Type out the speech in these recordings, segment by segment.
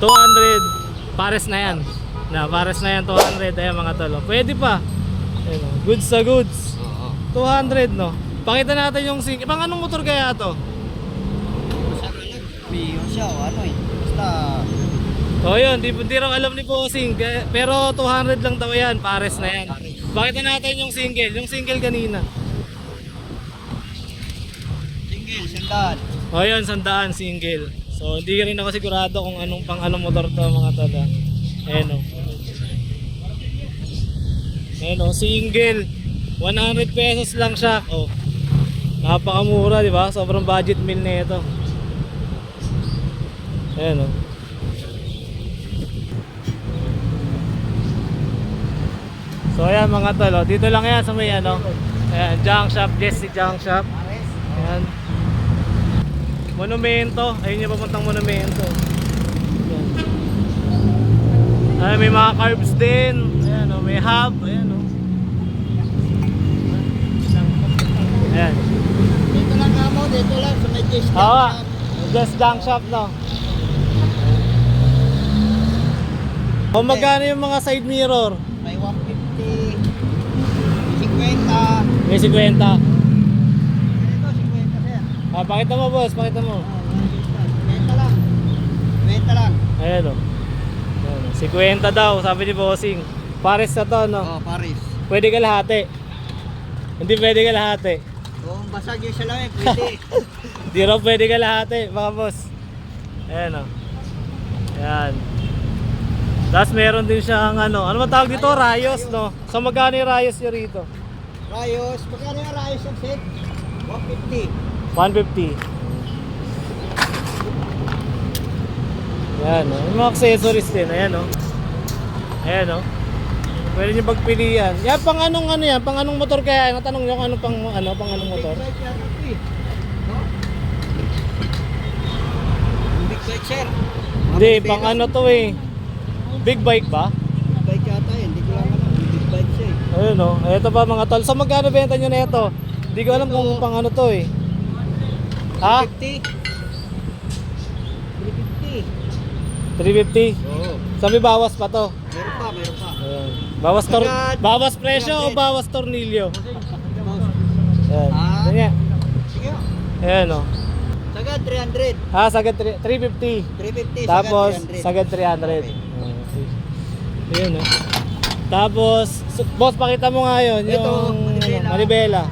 200. Pares na yan. Na, pares na yan, 200. Ayan mga tol. oh. Pwede pa. Ayan, oh. Goods sa goods. Oo. 200 no. Pakita natin yung sing. Pang anong motor kaya to? Piyo siya o ano eh. Basta. O yun, di, di raw alam ni Bossing. Kaya- Pero 200 lang daw yan, pares na yan. Pakita natin yung single, yung single kanina. Single, sandaan. O yun, sandaan single. So hindi rin ako sigurado kung anong pang anong motor to mga tala. Ayan o. Ayan o, single. 100 pesos lang siya. O. Napakamura, di ba? Sobrang budget meal na ito. Ayan o. So ayan mga tol, oh. dito lang yan sa may ano. Ayan, junk shop, Jesse Junk Shop. Ayan. Monumento. Ayun yung papuntang monumento. Ayan. Ay, may mga carbs din. Ayan, oh, may hub. Ayan, oh. Ayan. Dito lang mo, dito lang sa may dish Oo. Just junk shop, no? O magkano yung mga side mirror? May 150. 50. May 50. Ito, 50 sir. Ah, pakita mo, boss. Pakita mo. Oh, 50 lang. 50 lang. Ayan, oh. Ayan, oh. 50 daw, sabi ni Bossing. Pares na to, no? Oh, Paris. Pwede kalahati. Hindi pwede kalahati. Kung basag yung salamin, pwede. Di raw pwede kalahati, mga boss. Ayan o. Ayan. Tapos meron din siyang ano, ano ba tawag dito? Rayos, no? So magkano yung rayos nyo rito? Rayos, magkano yung Rayos yung set? 150. 150. Ayan o. Yung mga accessories din, ayan o. Ayan o. Pwede nyo pagpilian. Yan, pang anong ano yan? Pang anong motor kaya? Natanong nyo kung ano pang, ano, pang anong motor? Big bike. No? Sir. Hindi, pang ano to eh. Big bike ba? Big bike yata eh, hindi ko lang alam. Big bike siya eh. Ayun o. Ito pa mga tol. So magkano benta nyo na ito? Hindi ko alam kung pang ano to eh. Ha? 50. 350. 350? Oo. Sabi bawas pa to. Meron pa, meron pa. Ayan. Bawas tor bawas presyo o 300. bawas tornilyo? Ayan. Ah. Ganyan. Sige. Ayan o. Sagad 300. Ah, sagad tri- 350. 350. Tapos sagad 300. sagad 300. Okay. Okay. Ayan o. Tapos, so- boss, pakita mo nga yun. Ito, Yung manibela. manibela.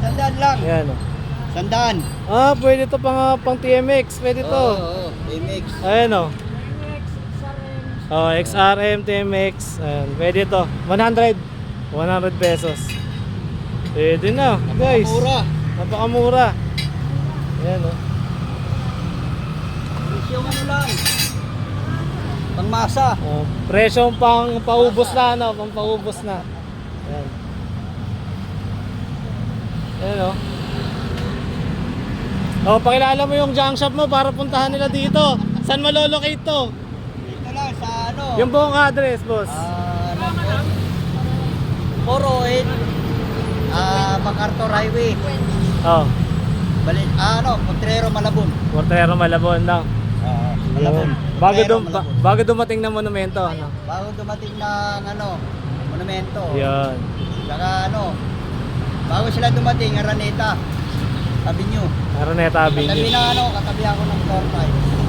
Sandaan lang. Ayan o. Sandaan. Ah, pwede to pang, pang TMX. Pwede to. Oo, oo. MX. Ayan o. Oh, XRM, TMX. Ayan, pwede to. 100. 100 pesos. Pwede na, guys. Mura. Napakamura. Ayan o. Yung ano lang. Pangmasa. Oh, presyong pang paubos na, ano, pang paubos na. Ayan o. Oh, pakilala mo yung junk shop mo para puntahan nila dito. Saan malolocate to? Dito lang sa ano. Yung buong address, boss. Ah, ano po? 408. Ah, MacArthur Highway. Oh, Bali, ah, ano, Potrero Malabon. Mortero Malabon daw. Ah, Malabon. Bago, Potrero, dum ba- Malabon. bago dumating na monumento, ano? Bago dumating ng ano, monumento. Yun. Saka ano, bago sila dumating, Araneta. Nyo. Araneta Katabi Avenue. na ano, katabi ako ng 5.